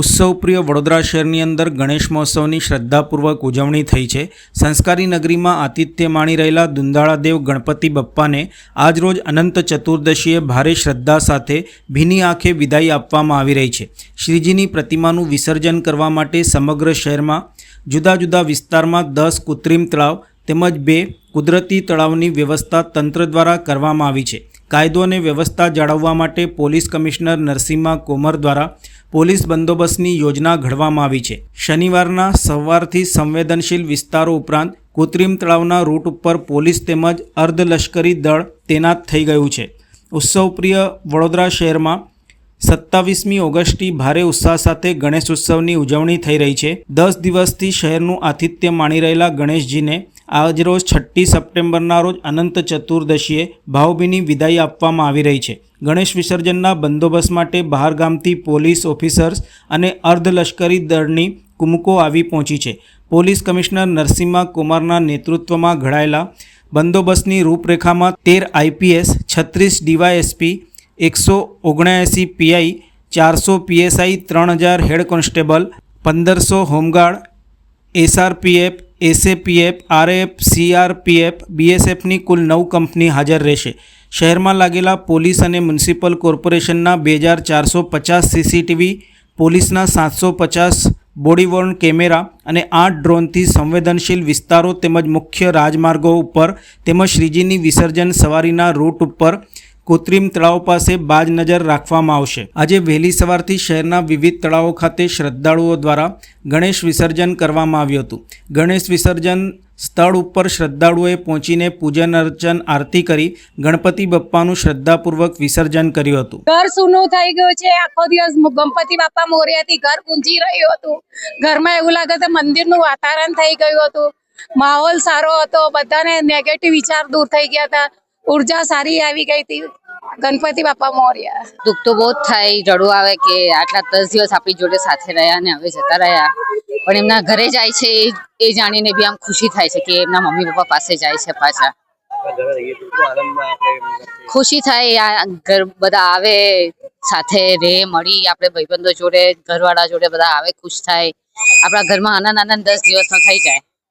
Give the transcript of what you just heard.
ઉત્સવપ્રિય વડોદરા શહેરની અંદર ગણેશ મહોત્સવની શ્રદ્ધાપૂર્વક ઉજવણી થઈ છે. સંસ્કારી નગરીમાં આતિથ્ય માણી રહેલા દુંદાળાદેવ ગણપતિ બપ્પાને આજરોજ અનંત ચતુર્દશીએ ભારે શ્રદ્ધા સાથે ભીની આંખે વિદાય આપવામાં આવી રહી છે. શ્રીજીની પ્રતિમાનું વિસર્જન કરવા માટે સમગ્ર શહેરમાં જુદા જુદા વિસ્તારમાં દસ કૃત્રિમ તળાવ તેમજ બે કુદરતી તળાવની વ્યવસ્થા તંત્ર દ્વારા કરવામાં આવી છે. કાયદો અને વ્યવસ્થા જાળવવા માટે પોલીસ કમિશનર નરસિંહા કોમર દ્વારા પોલીસ બંદોબસ્તની યોજના ઘડવામાં આવી છે. શનિવારના સવારથી સંવેદનશીલ વિસ્તારો ઉપરાંત કૃત્રિમ તળાવના રૂટ ઉપર પોલીસ તેમજ અર્ધલશ્કરી દળ તૈનાત થઈ ગયું છે. ઉત્સવપ્રિય વડોદરા શહેરમાં સત્તાવીસમી ઓગસ્ટથી ભારે ઉત્સાહ સાથે ગણેશ ઉત્સવની ઉજવણી થઈ રહી છે. દસ દિવસથી શહેરનું આતિથ્ય માણી રહેલા ગણેશજીને આજરોજ છઠ્ઠી સપ્ટેમ્બરના રોજ અનંત ચતુર્દશીએ ભાવભીની વિદાય આપવામાં આવી રહી છે. ગણેશ વિસર્જનના બંદોબસ્ત માટે બહારગામથી પોલીસ ઓફિસર્સ અને અર્ધલશ્કરી દળની કુમકો આવી પહોંચી છે. પોલીસ કમિશનર નરસિંહા કુમારના નેતૃત્વમાં ઘડાયેલા બંદોબસ્તની રૂપરેખામાં તેર આઈપીએસ, છત્રીસ ડીવાયએસપી, એકસો ઓગણએંસી પીઆઈ, ચારસો પીએસઆઈ, ત્રણ હજાર હેડ કોન્સ્ટેબલ, પંદરસો home guard, SRPF SAPF, RF, CRPF, બીએસએફની કુલ નવ કંપની હાજર રહેશે. શહેરમાં લાગેલા પોલીસ અને મ્યુનિસિપલ કોર્પોરેશનના બે હજાર ચારસો પચાસ સીસીટીવી, પોલીસના સાતસો પચાસ બોડીવોર્ન કેમેરા અને આઠ ડ્રોનથી સંવેદનશીલ વિસ્તારો તેમજ મુખ્ય રાજમાર્ગો ઉપર તેમજ શ્રીજીની વિસર્જન સવારીના રૂટ ઉપર કૃત્રિમ તળાવ પાસે બાજ નજર રાખવામાં આવશે. આજે વહેલી સવારથી શહેરના વિવિધ તળાવો ખાતે શ્રદ્ધાળુઓ દ્વારા ગણેશ વિસર્જન કરવામાં આવ્યું હતું. ગણેશ વિસર્જન સ્થળ ઉપર શ્રદ્ધાળુઓએ પહોંચીને પૂજન અર્ચન, આરતી કરી ગણપતિ બપ્પાનું શ્રદ્ધાપૂર્વક વિસર્જન કર્યું હતું. ઘર સૂનું થઈ ગયું છે. આખો દિવસ ગણપતિ બાપા મોર્યાથી ઘર ગુંજી રહ્યું હતું. ઘરમાં એવું લાગે છે મંદિરનું વાતાવરણ થઈ ગયું હતું. માહોલ સારો હતો. બધાને નેગેટિવ વિચાર દૂર થઈ ગયા હતા. ઊર્જા સારી આવી ગઈ હતી. ગણપતિ બાપા મોર્યા. દુઃખ તો બહુ જ થાય. રડવું આવે કે આટલા દસ દિવસ આપણી જોડે સાથે રહ્યા ને હવે જતા રહ્યા. પણ એમના ઘરે જાય છે એ જાણીને બી આમ ખુશી થાય છે કે એમના મમ્મી પપ્પા પાસે જાય છે પાછા. ખુશી થાય ઘર બધા આવે, સાથે રે, મળી, આપણે ભાઈબંધો જોડે, ઘરવાળા જોડે બધા આવે, ખુશ થાય. આપણા ઘરમાં આનંદ આનંદ દસ દિવસનો થઈ જાય.